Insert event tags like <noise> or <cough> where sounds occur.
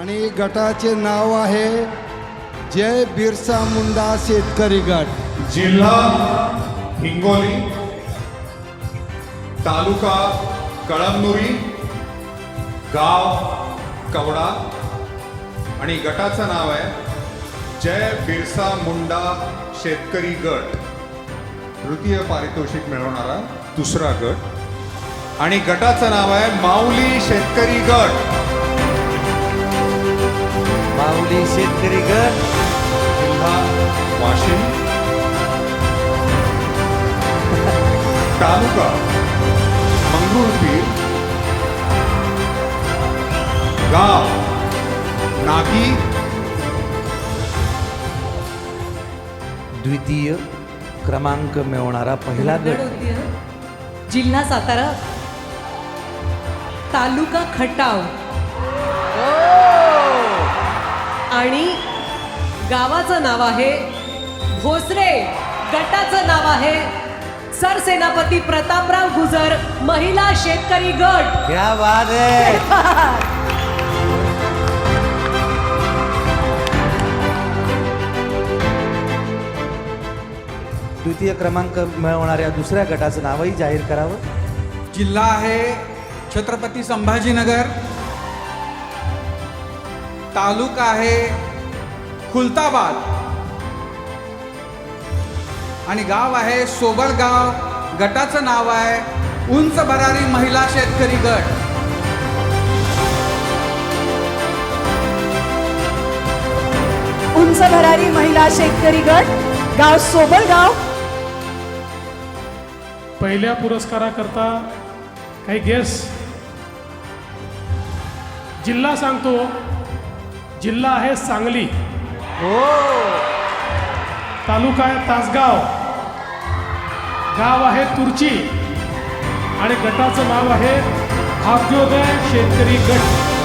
आणि गटाचे नाव आहे जय बिरसा मुंडा शेतकरी गट. जिल्हा हिंगोली तालुका कळमनुरी गाव कवडा आणि गटाचं नाव आहे जय बिरसा मुंडा शेतकरी गट. तृतीय पारितोषिक मिळवणारा दुसरा गट. आणि गटाचं नाव आहे माऊली शेतकरी गट. माऊली शेतकरी गट. जिल्हा वाशिम. <laughs> तालुका. मंगरुळपीर गाव. नागी. द्वितीय क्रमांक मिळवणारा पहिला गट. जिल्हा सातारा. तालुका खटाव. आणि गावाचं नाव आहे भोसरे. गटाचं नाव आहे सरसेनापती प्रतापराव गुजर महिला शेतकरी गट. क्या बात आहे. द्वितीय क्रमांक मिळवणाऱ्या दुसऱ्या गटाचं नावही जाहीर करावं. जिल्हा आहे छत्रपती संभाजीनगर. तालुका आहे खुलताबाद. आणि गाव आहे सोबळगाव. गटाचं नाव आहे उंच भरारी महिला शेतकरी गट. उंच भरारी महिला शेतकरी गट गाव सोबलगाव पहिल्या पुरस्काराकरता काही गेस जिल्हा सांगतो. जिल्हा आहे सांगली. तालुका आहे तासगाव. गाव आहे तुर्ची. आणि गटाचं नाव आहे भाग्योदय शेतकरी गट.